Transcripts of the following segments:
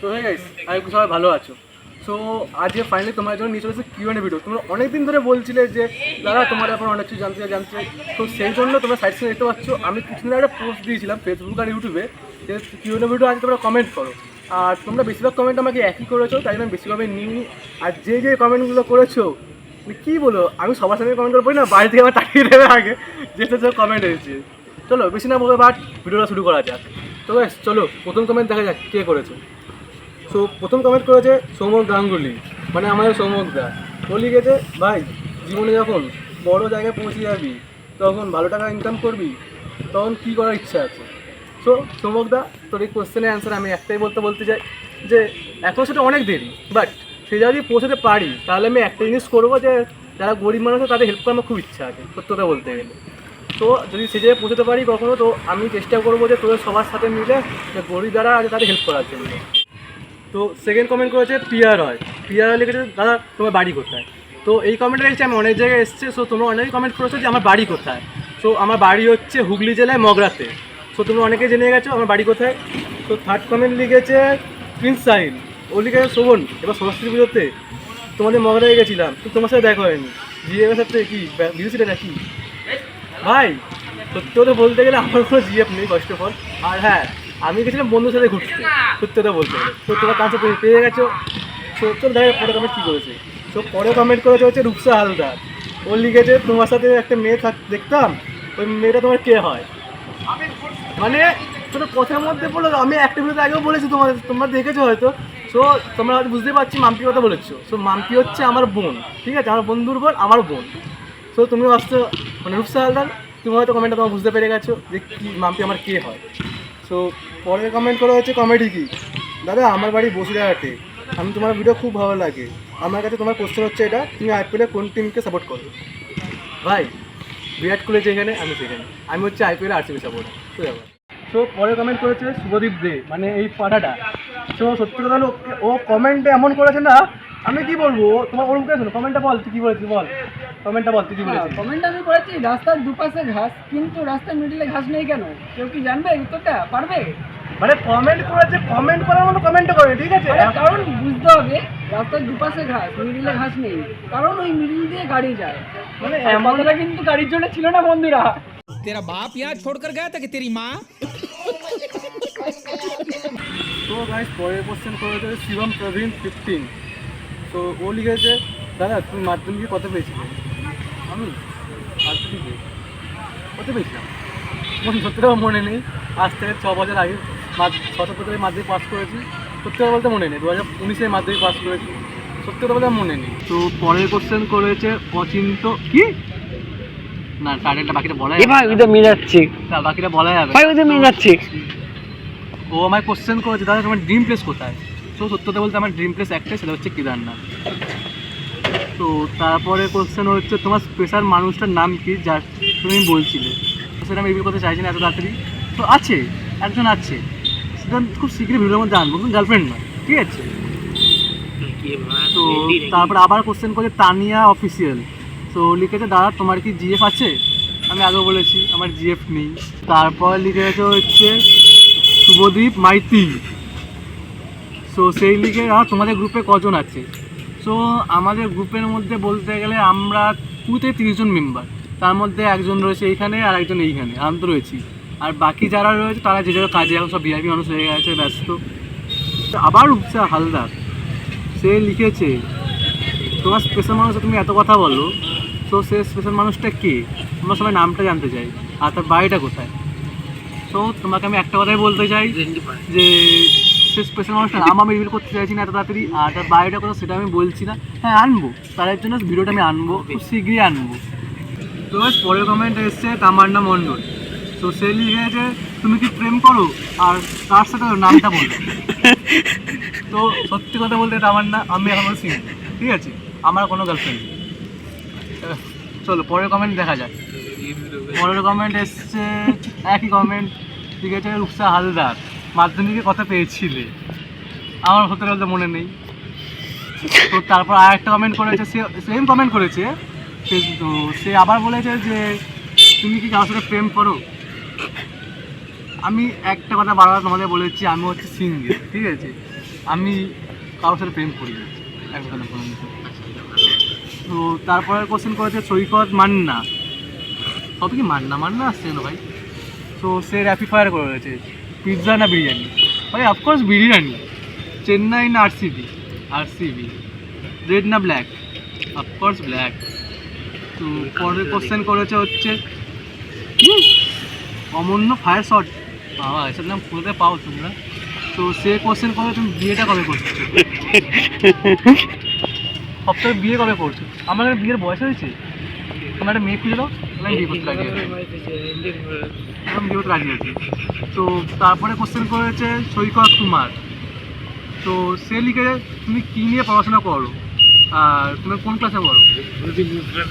তো হয়ে গাইস আমি সবাই ভালো আছো। সো আজকে ফাইনালি তোমার জন্য নিয়ে চলেছে কিউএনএ ভিডিও তোমরা অনেকদিন ধরে বলছিলে যে দাদা তোমার এখন অনেক কিছু জানতে চাই, জানতে চাই। তো সেই জন্য তোমরা সাইড সিনে দেখতে পাচ্ছ আমি কিছুদিন আগে পোস্ট দিয়েছিলাম ফেসবুক আর ইউটিউবে যে কিউএনএ ভিডিও আজ তোমরা কমেন্ট করো। আর তোমরা বেশিরভাগ কমেন্ট আমাকে একই করেছ তাই জন্য বেশি কমেন্ট নিইনি। আর যে যে কমেন্টগুলো করেছ মানে কী বলো আমি সবার সঙ্গে কমেন্ট করে পড়ি না বাড়ি থেকে আমার টাকিয়ে দেবে আগে যেটা যে কমেন্ট হয়েছে চলো বেশি না বলে বাট ভিডিওটা শুরু করা যাক। তো চলো প্রথম কমেন্ট দেখা যাক কে করেছে। সো প্রথম কমেন্ট করেছে সৌমক গাঙ্গুলি। মানে আমাদের সৌমক দা ও লিখেছে, ভাই, জীবনে যখন বড় জায়গায় পৌঁছে যাবি, তখন ভালো টাকা ইনকাম করবি, তখন কী করার ইচ্ছা আছে? সো সৌমক দা তোর এই কোশ্চেনের অ্যান্সার আমি একটাই বলতে বলতে চাই যে, এখন সেটা অনেক দেরি বাট সে যদি পৌঁছাতে পারি, তাহলে আমি একটা জিনিস করব যে, যারা গরিব মানুষ তাদের হেল্প করার আমার খুব ইচ্ছা আছে সত্য কথা বলতে গেলে। তো যদি সে জায়গায় পৌঁছাতে পারি কখনো, তো আমি চেষ্টা করব যে, তোদের সবার সাথে মিলে যে, গরিব যারা আছে, তাদের হেল্প করার জন্য। তো সেকেন্ড কমেন্ট করেছে, পিয়া রয়। পিয়া রয় লিখেছে, দাদা, তোমার বাড়ি কোথায়? তো এই কমেন্টটা দেখছি আমি অনেক জায়গায় এসছে সো তোমরা অনেকেই কমেন্ট করেছ যে, আমার বাড়ি কোথায়? সো আমার বাড়ি হচ্ছে হুগলি জেলায় মগরাতে। সো তোমরা অনেকে জেনে গেছো, আমার বাড়ি কোথায়? তো থার্ড কমেন্ট লিখেছে প্রিন্স সাহিল ও লিখেছে, শোভন, এবার সরস্বতী পুজোতে তোমাদের মগরায় গেছিলাম তো তোমার সাথে দেখা হয়নি। জিএমের সাথে কি? বিউসিটা নাকি? ভাই, সত্যি বলতে গেলে আমার কোনো জিএফ নেই ফার্স্ট অফ অল আর হ্যাঁ আমি গেছিলাম বন্ধুর সাথে ঘুরতে। সত্যি কথা বলতে গেলে তো তোমার কাছে পেয়ে- গেছো? তো তোর দেখা পরে কমেন্ট কী করেছে। তো পরে কমেন্ট করেছে হচ্ছে রূপসা হালদার। ও লিখেছে, তোমার সাথে একটা মেয়ে থাক, দেখতাম? ওই মেয়েটা তোমার কে হয়? মানে তোর কথার মধ্যে বলো, আমি একটা ভিডিওতে আগেও বলেছি তোমাদের তোমরা দেখেছ হয়তো। সো, তোমরা হয়তো বুঝতে পারছি, মাম্পি কথা বলেছ। সো, মাম্পি হচ্ছে আমার বোন, ঠিক আছে? আমার বন্ধুর বোন আমার বোন। সো তুমি আসছো মানে রূপসা হালদার, তুমি হয়তো কমেন্টটা তোমার বুঝতে পেরে গেছো যে কি, মাম্পি আমার কে হয়। সো পরে কমেন্ট করা হচ্ছে কমেডি কি? দাদা, আমার বাড়ি বসিরহাটে। আমি তোমার ভিডিও খুব ভালো লাগে। আমার কাছে তোমার কোশ্চেন হচ্ছে এটা, তুমি আইপিএলে কোন টিমকে সাপোর্ট করো? ভাই, বিরাট কোহলি যেখানে আমি সেখানে। আমি হচ্ছে আইপিএল আরসিবি সাপোর্ট তো ব্যাপার? সো পরে কমেন্ট করেছে শুভদীপ দে মানে এই পাঠাটা সো সত্যি কথা ও কমেন্টে এমন করেছে না, আমি কি বলব? তোমার ওরকম করে শোনো কমেন্টটা বল, তুই কি বলেছিস বল? কমেন্টটা বল তুই কি হ্যাঁ, বলেছিস কমেন্ট আমি করেছি রাস্তার দুপাশে ঘাস কিন্তু রাস্তার মিডিলে ঘাস নেই কেন? কেউ কি জানবে উত্তরটা? পারবে? মানে কমেন্ট করেছে কমেন্ট করার মতো কমেন্ট করে ঠিক আছে? কারণ বুঝতে হবে রাস্তার দুপাশে ঘাস মিডিলে ঘাস নেই। কারণ ওই মিডিল দিয়ে গাড়ি যায়। মানে আমাদেরা কিন্তু গাড়ির জন্য ছিল না বন্ধুরা। তেরা বাপ ইয়া ছোড় কর গয়া তা তেরি মা তো গাইস পরের কোশ্চেন করেছে শিবম প্রবীণ ফিফটিন তো ও লিখেছে দাদা তুমি মাধ্যমিকে কত পেয়েছিলে? আমি মাধ্যমিকে কত পেয়েছিলাম মনে সত্যিটাও মনে নেই। আজ থেকে ছ বছর আগে ছ সাত মাধ্যমিক পাস করেছি। সত্যি কথা বলতে মনে নেই। দু হাজার উনিশে মাধ্যমিক পাস করেছি। সত্যি কথা বলতে মনে নেই। তো পরের কোশ্চেন করেছে অচিন্ত কি? না টার্গেটটা বাকিটা বলা যাবে ওই তো মিলাচ্ছি না, বাকিটা বলা যাবে। ভাই তো মিলাচ্ছি ও আমায় কোশ্চেন করেছে দাদা তোমার ড্রিম প্লেস কোথায়? তো সত্যতা বলতে আমার ড্রিম প্লেস একটাই সেটা হচ্ছে কেদারনাথ। তো তারপরে কোশ্চেন হচ্ছে তোমার স্পেশাল মানুষটার নাম কি যার তুমি বলছিলে? তো সেটা আমি রিভিউ করতে চাইছি না এত তাড়াতাড়ি। তো আছে একজন আছে। সেটা খুব শীঘ্রই ভিডিওর মধ্যে আনব কিন্তু গার্লফ্রেন্ড নয় ঠিক আছে? তো তারপর আবার কোশ্চেন করছে তানিয়া অফিসিয়াল তো লিখেছে দাদা তোমার কি জিএফ আছে? আমি আগেও বলেছি আমার জিএফ নেই। তারপর লিখেছে হচ্ছে শুভদীপ মাইতি। সো সেই লিগে আর তোমাদের গ্রুপে কজন আছে? সো আমাদের গ্রুপের মধ্যে বলতে গেলে আমরা কুড়ি থেকে তিরিশ মেম্বার তার মধ্যে একজন রয়েছে এইখানে আর একজন এইখানে। আমি তো রয়েছি। আর বাকি যারা রয়েছে তারা যে যারা কাজে এখন সব ভিআইপি মানুষ হয়ে গেছে ব্যস্ত। তো আবার উৎসাহ হালদার। সে লিখেছে তোমার স্পেশাল মানুষ তুমি এত কথা বলো। তো সে স্পেশাল মানুষটা কে? আমরা সবাই নামটা জানতে চাই। আর তার বাড়িটা কোথায়? তো তোমাকে আমি একটা কথাই বলতে চাই যে সে স্পেশাল মানুষটা নাম আমি রিভিল করতে চাইছি না এত তাড়াতাড়ি আর তার বাড়িটা কথা সেটা আমি বলছি না। হ্যাঁ আনব তার জন্য ভিডিওটা আমি আনব খুব শীঘ্রই আনব। তো পরের কমেন্ট এসছে তামান্না মণ্ডল। তো সে লিখেছে তুমি কি প্রেম করো? আর তার সাথে নামটা বলো। তো সত্যি কথা বলতে তামান্না আমি এখনও সিঙ্গেল ঠিক আছে? আমার কোনো গার্লফ্রেন্ড নেই। চলো পরের কমেন্ট দেখা যাক। পরের কমেন্ট এসছে একই কমেন্ট ঠিক আছে রূপসা হালদার। মাধ্যমিকে কথা পেয়েছিলে। আমার হতে বলতে মনে নেই। তো তারপর আর একটা কমেন্ট করেছে সেম কমেন্ট করেছে। তো সে আবার বলেছে যে, তুমি কি কারোর সাথে প্রেম করো? আমি একটা কথা বারবার তোমাদের বলেছি, আমি হচ্ছে সিঙ্গেল ঠিক আছে? আমি কারোর সাথে প্রেম করি তো তারপরে কোশ্চেন করেছে সৈকত মান্না। কত কি মান্না? মান্না আসছে না ভাই? তো সে র্যাপিড ফায়ার করে রয়েছে পিৎজা না বিরিয়ানি ভাই অফকোর্স বিরিয়ানি চেন্নাই না আরসিবি আরসিবি রেড না ব্ল্যাক অফকোর্স ব্ল্যাক তো পরের কোশ্চেন করেছে হচ্ছে? অমন্য ফায়ার শট বাবা এসব নাম কোথায় পাও তোমরা। তো সে কোশ্চেন করে তুমি বিয়েটা কবে করছ? সপ্তাহে বিয়ে কবে করছ? আমার বিয়ের বয়স হয়েছে? তোমার একটা মেয়ে খুঁজে দাও। তো তারপরে কোশ্চেন করেছে সৈকত কুমার। তো সে লিখে, তুমি কী নিয়ে পড়াশোনা করো? আর তুমি কোন ক্লাসে পড়ো?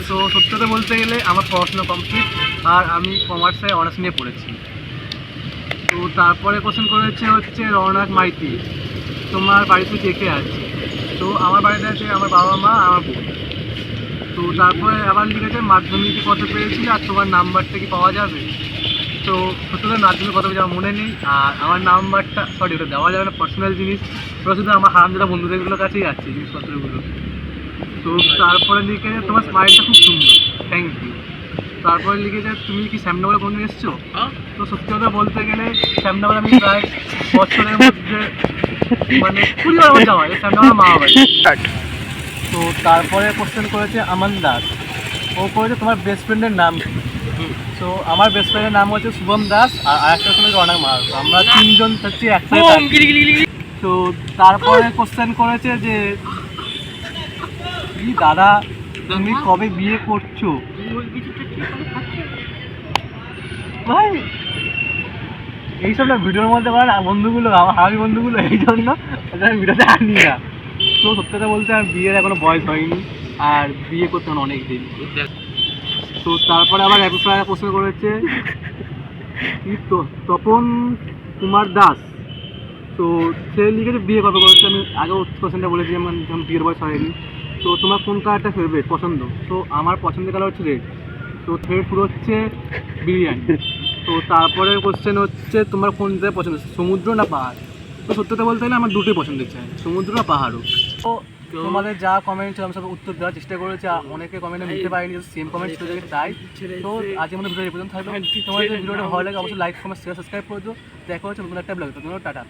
তো কথা বলতে গেলে আমার পড়াশোনা কমপ্লিট আর আমি কমার্সে অনার্স নিয়ে পড়েছি। তো তারপরে কোশ্চেন করেছে হচ্ছে রওনাক মাইতি। তোমার বাড়িতে কে কে আছে? তো আমার বাড়িতে আছে আমার বাবা মা, আমার বোন তো তারপরে আবার লিখেছে, মাধ্যমিকে কত পেয়েছিলে আর তোমার নাম্বারটা কি পাওয়া যাবে? তো কথা মাধ্যমিক কত পেয়েছে আমার মনে নেই। আর আমার নাম্বারটা সরি ওটা দেওয়া যাবে না পার্সোনাল জিনিস। ওটা শুধু আমার হারামজাদা বন্ধুদেরগুলোর কাছেই আছে, জিনিসপত্রগুলো। তো তারপরে লিখেছে, তোমার স্মাইলটা খুব সুন্দর থ্যাংক ইউ তারপরে লিখেছে, তুমি কি শ্যামনগরে কোনদিন এসছো? তো সত্যি কথা বলতে গেলে, শ্যামনগর আমি প্রায় বছরের মধ্যে মানে কুড়ি বার যাওয়া শ্যামনগর মা বাড়ি তো তারপরে কোশ্চেন করেছে আমান দাস ও করেছে তোমার বেস্ট ফ্রেন্ডের নাম। তো আমার বেস্ট ফ্রেন্ডের নাম হচ্ছে শুভম দাস আর আরেকটা হচ্ছে অনেক মাহাতো। আমরা তিনজন থাকছি একসাথে তো তারপরে কোশ্চেন করেছে যে কি দাদা তুমি কবে বিয়ে করছ? ভাই এইসব না ভিডিওর মধ্যে করে না বন্ধুগুলো আমার হাবি বন্ধুগুলো এই জন্য আমি ভিডিওতে আনি না। তো সত্যি কথা বলতে আমার বিয়ের এখনও বয়স হয়নি, আর বিয়ে করতে আমার অনেক দিন তো তারপরে আবার এক প্রশ্ন করেছে তপন কুমার দাস। তো সে লিখেছে বিয়ে কবে করেছে? আমি আগেও কোশ্চেনটা বলেছি আমার যখন বিয়ের বয়স হয়নি। তো তোমার কোন কালারটা ফেভারিট পছন্দ? তো আমার পছন্দের কালার হচ্ছে রেড তো থের্ড পুরো হচ্ছে বিরিয়ানি। তো তারপরে কোশ্চেন হচ্ছে, তোমার কোন জায়গায় পছন্দ? সমুদ্র না পাহাড়? তো সত্যতা বলতে গেলে আমার দুটোই পছন্দ চাই সমুদ্র আর পাহাড়ও। তো তোমাদের যা কমেন্ট ছিল, আমি সব উত্তর দেওয়ার চেষ্টা করেছি অনেকে কমেন্ট নিতে পারিনি সেম কমেন্ট ছিল তাই। তো আজকে আমাদের ভিডিও পর্যন্ত থাকবে তোমাদের ভিডিওটা ভালো লাগে, অবশ্যই লাইক কমেন্ট শেয়ার সাবস্ক্রাইব করে দিও। দেখা হচ্ছে নতুন একটা ব্লগ তো টাটা।